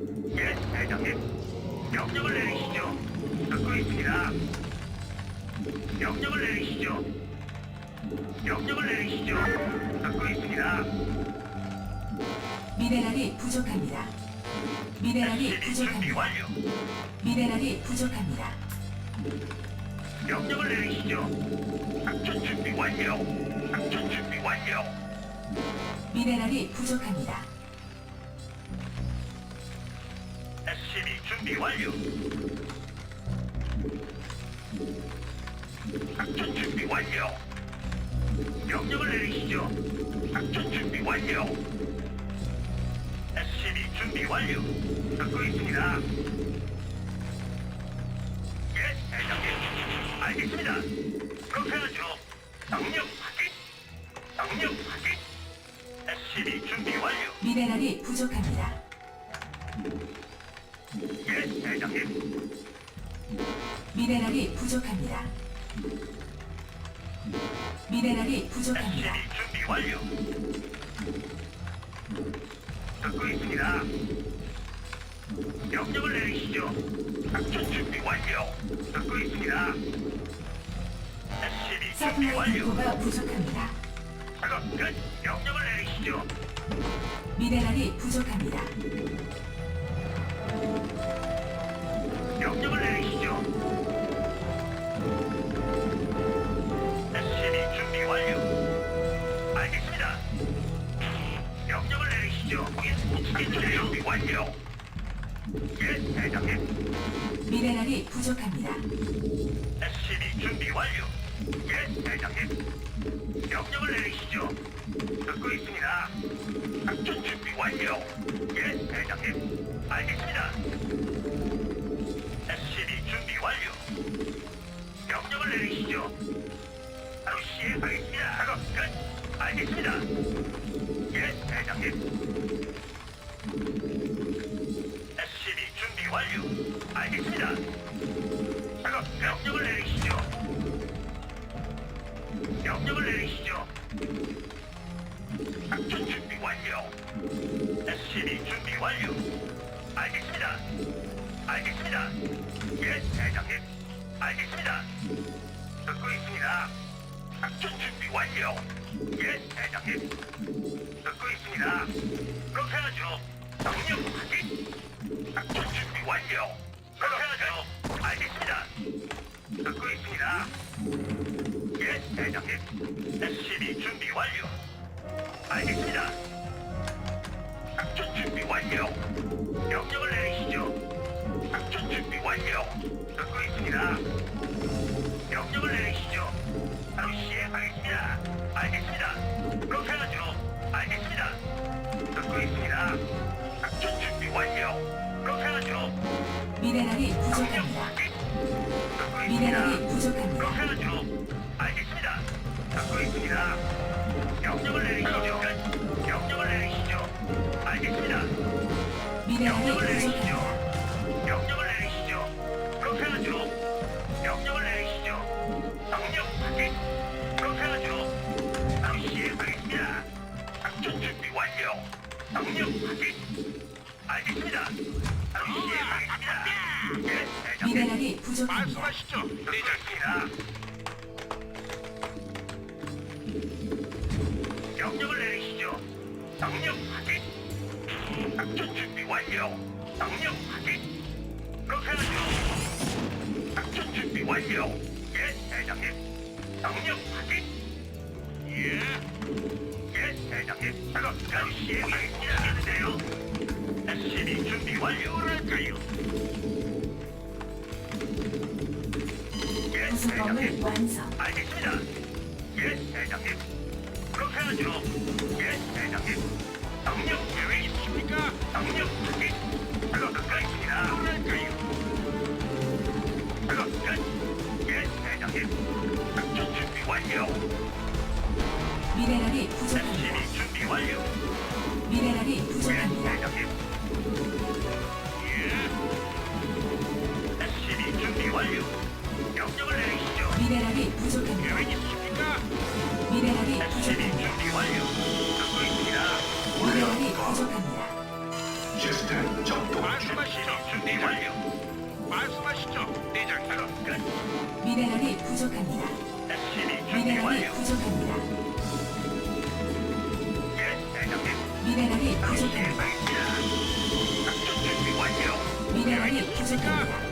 예, 대장님. 명령을 내리시죠. 듣고 있습니다. 명령을 내리시죠. 명령을 내리시죠. 듣고 있습니다. 미네랄이 부족합니다. 미네랄이 준비 부족합니다. 완료. 미네랄이 부족합니다. 명령을 내리시죠. 작전 준비 완료. 작전 준비 완료. 미네랄이 부족합니다. 준비 완료. 작전 준비 완료. 명령을 내리시죠. 작전 준비 완료. SCB 준비 완료. 듣고 있습니다. 예, 대장님. 알겠습니다. 그렇게 하죠. 명령 확인. 명령 확인. SCB 준비 완료. 미네랄이 부족합니다. 미네랄이 부족합니다. 미네랄이 부족합니다. SCB 준비 완료. 듣고 있습니다. 명령을 내리시죠. 작전 준비 완료. 듣고 있습니다. SCB 준비 서플라이 완료. 디포가 부족합니다. 작업 끝. 명령을 내리시죠. 미네랄이 부족합니다. 미네랄이 부족합니다. SCB 준비 완료. 예, 대장님. 명령을 내리시죠. 듣고 있습니다. 작전 준비 완료. 예, 대장님. 알겠습니다. SCB 준비 완료. 명령을 내리시죠. 바로 시행하겠습니다. 작업 끝. 알겠습니다. 예, 대장님. SCB 준비 완료. 알겠습니다. 작업 명령을 내리시죠. 명령을 내리시죠. 작전 준비 완료. SCB 준비 완료. 알겠습니다. 알겠습니다. 예, 대장님. 알겠습니다. 듣고 있습니다. 작전 준비 완료. 예, 대장님. 듣고 있습니다. 그렇게 하죠. 명령 확인. 작전 준비 완료. 그렇게 하죠. 알겠습니다. 듣고 있습니다. 예, 대장님. SCB 준비 완료. 알겠습니다. 작전 준비 완료. 명령을 내리시죠. 작전 준비 완료. 듣고 있습니다. 명령을 내리시죠. 바로 시행하겠습니다. 알겠습니다. 그렇게 하죠. 알겠습니다. 듣고 있습니다. 작전 준비 완료. 그렇게 하죠. 미네랄이 명령 부족합니다. 확인. 듣고 있습니다. 미네랄이 부족합니다. 그렇게 하죠. 알겠습니다. 듣고 있습니다. 명령을 내리시죠. 명령을 내리시죠. 알겠습니다. 미네랄이 명령을 내리시죠. 부족합니다. 말씀하시죠. 대장입니다. 명령을 내리시죠. 명령 확인. 작전 준비 완료. 명령 확인. 그렇게 하죠. 작전 준비 완료. 예, 대장님. 명령 확인. 예. 예, 대장님. 작업 바로 시행하겠습니다는데요. SCB 준비 완료랄까요? 예, 대장님. 완성. 알겠습니다. 예, 대장님. 그렇게 하죠. 예, 대장님. 명령 계획? 명령 확인. 작업 끝 있습니다. 뭐랄까요? 작업 끝. 예, 대장님. 작전 준비 완료. 미네랄이 부족합니다. 준비 완료. 미네랄이 예, 부족합니다. 대장님. 예. 준비 완료. 명령을 내리시죠. 미네랄이 부족합니다. 계획 있으십니까? 미네랄이 예, 부족합니다. 미네랄이 부족합니다. 시스템 작동 말씀하시죠. 준비 완료. 말씀하시죠. 내장사로 미네랄이 부족합니다. 예, 미네랄이 부족합니다. 예, 미네랄이 부족합니다. 미네랄이 부족합니다.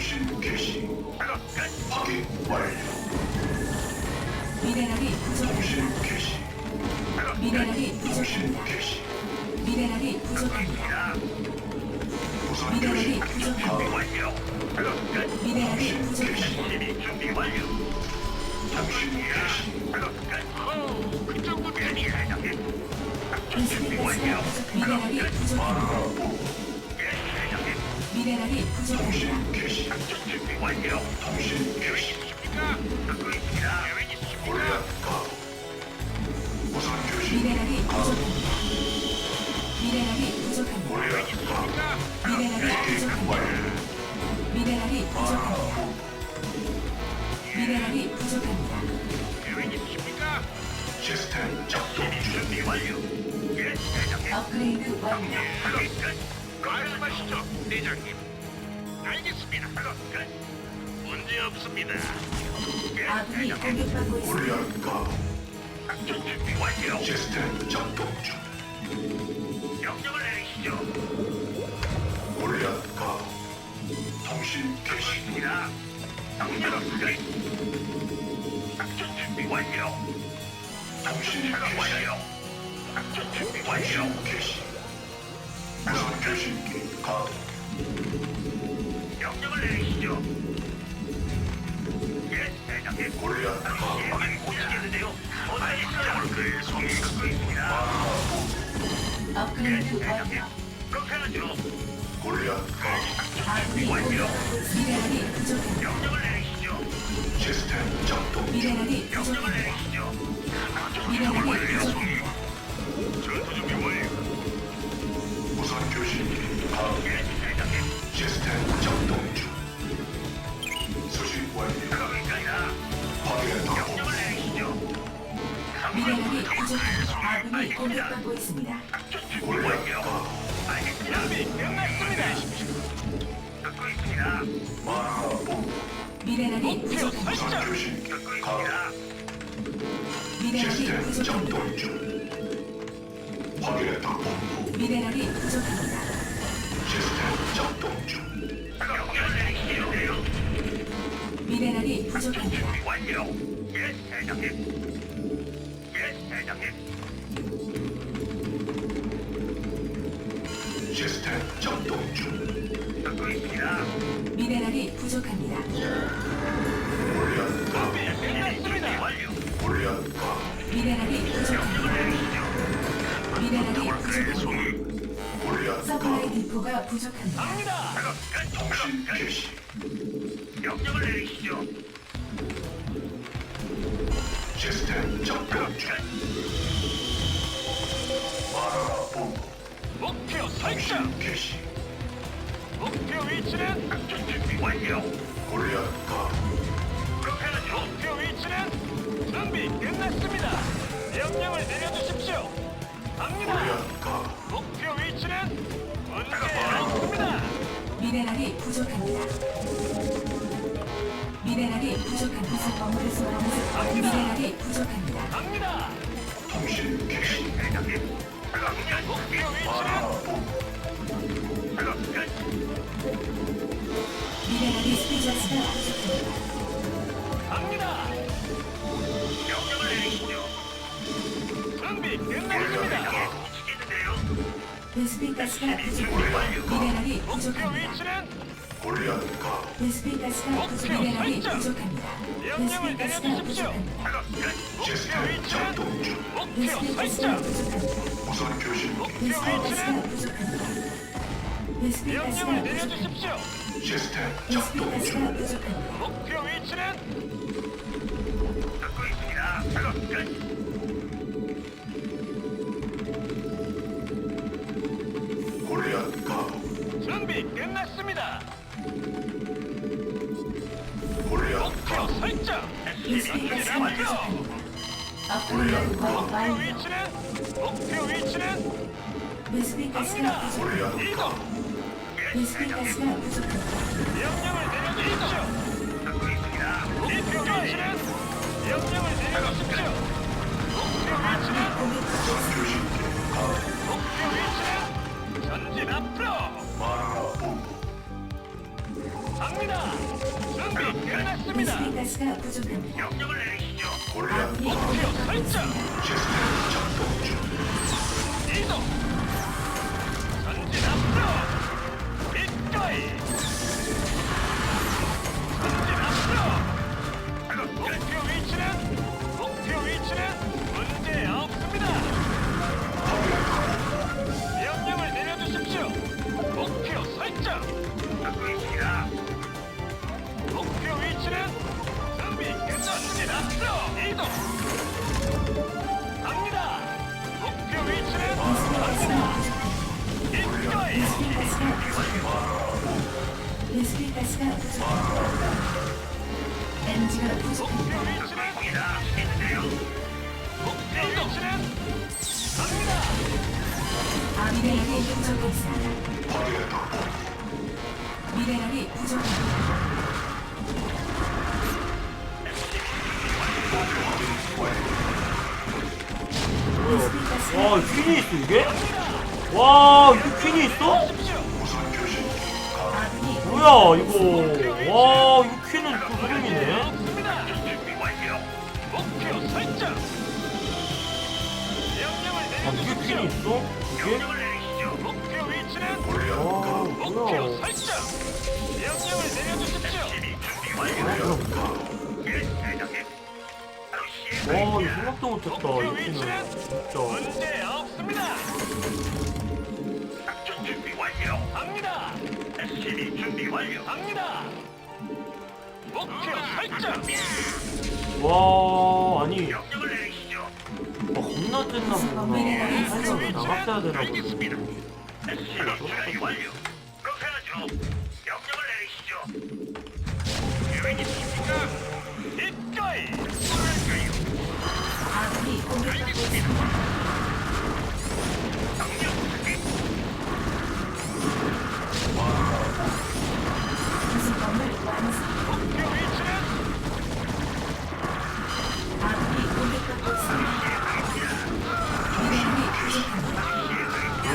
통신 개시. 확인 완료. 미네랄이 부족합니다. 통신 개시. 미네랄이 부족합니다. 통신 개시. 미네랄이 부족합니다. 미네랄이 가. 완료. 끝. 미네랄이 부족합니다. 준비 완료. 통신 개시. 끝. 호, 그 정도면이 대장님. 작전 준비 완료. 부족- 미네랄이 부족합니다. 예. 미네랄이 부족합니다. 통신 개시. 작전 준비 완료. 통신 계획 개시. 있으십니까? 듣고 있습니다. 계획 있으십니까? 골리앗 가. 무선 교신. 미네랄이 가. 부족합니다. 미네랄이 부족합니다. 골리앗 가. 있습니까? 미네랄이 확인 부족합니다. 완료. 미네랄이 부족합니다. 마라보. 미네랄이 부족합니다. 계획 있으십니까? 시스템 작동. 준비 완료. 예, 대장님. 업그레이드 완료. 끝. 말씀하시죠, 대장님. 알겠습니다. 작업 끝. 문제 없습니다. 예, 아군이 대장님. 공격받고 있습니다. 골리앗 가. 작전 준비 완료. 시스템 작동 중. 명령을 내리시죠. 골리앗 가. 통신 개시. 있습니다. 명령 없으니. 작전 준비 완료. 통신 개시. 완료. 작전 준비 완료. 통신 개시. 가. 명령을 내리시죠. 예, 대장님. 골리앗 가. 시행을 못하겠는데요. 어디 있어요? 그 있습니다. 예, 업그레이드 대장님. 완료. 그렇게 하죠. 골리앗 가. 아군이 공격받고 있습니다. 미네랄이 부족합니다. 명령을 내리시죠. 시스템 작동 중. 미네랄이 명령을 부족합니다. 미네랄이 부족합니다. 있습니다. 미네랄이 시스템 부족합니다. 작동 중. 확인했다. 본부. 미네랄이 부족합니다. 작전 부족합니다. 시스템 작동 중. 듣고 있습니다. 미네랄이 부족합니다. 골리앗 가. 끝났습니다. 완료. 골리앗 가. 미네랄이 부족합니다. 미네랄이 부족합니다. 골리앗 서플라이 가. 디포가 부족합니다. 작업 끝. 통신. 개시. 명령을 내리시죠. 시스템 작동 중. 끝. 목표 통신 개시. 목표 위치는 작전 준비 완료. 골리앗 가. 그렇게 하죠. 목표 위치는 준비 끝났습니다. 명령을 내려주십시오. 갑니다. 골리앗 가. 목표 위치는 문제 없습니다. 미네랄이 부족합니다. 미네랄이 부족합니다. 건물을 소환해서 미네랄이 부족합니다. 갑니다. 통신 개시. 대장님. 명령 목표 마라라 위치는 본부. 작업 끝. 미네랄이 부족합니다. 갑니다. 명령을 내리시죠. 준비 끝났습니다. 베스핀 가스가 부족합니다. 미네랄이 목표 부족합니다. 위치는 골리앗 가. 베스핀 가스가 부족 미네랄이 부족합니다. 명령을 베스핀 가스가 내려주십시오. 부족합니다. 작업 끝. 목표 시스템 위치는 작동 중. 목표 베스핀 가스가 설정. 부족합니다. 우선 교신기 베스핀 가스가 부족합니다. 베스핀 가스가 명령을 부족합니다. 내려주십시오. 시스템 베스핀 작동 중 가스가 부족합니다. 목표. 위치는 목표 내리시 죠. 골리앗 아군이 목표 공격받고 설정. 있 베스핀 가스가 와 퀸이 있어 이게? 와 이게 퀸이 있어? 뭐야 이거 와 이거 퀸은 또 소름이네 아 이게 퀸이. 있어? 이게? 와 뭐야 와 이거 생각도 못했다 이 퀸은 진짜 SCB 준비 완료. 갑니다. 목표 설정. 와 아니 명령을 내리시죠. 아, 겁나 쨌나 보구나 살짝 나갔어야 되나 보네 알겠습니다. SCB 준비 완료.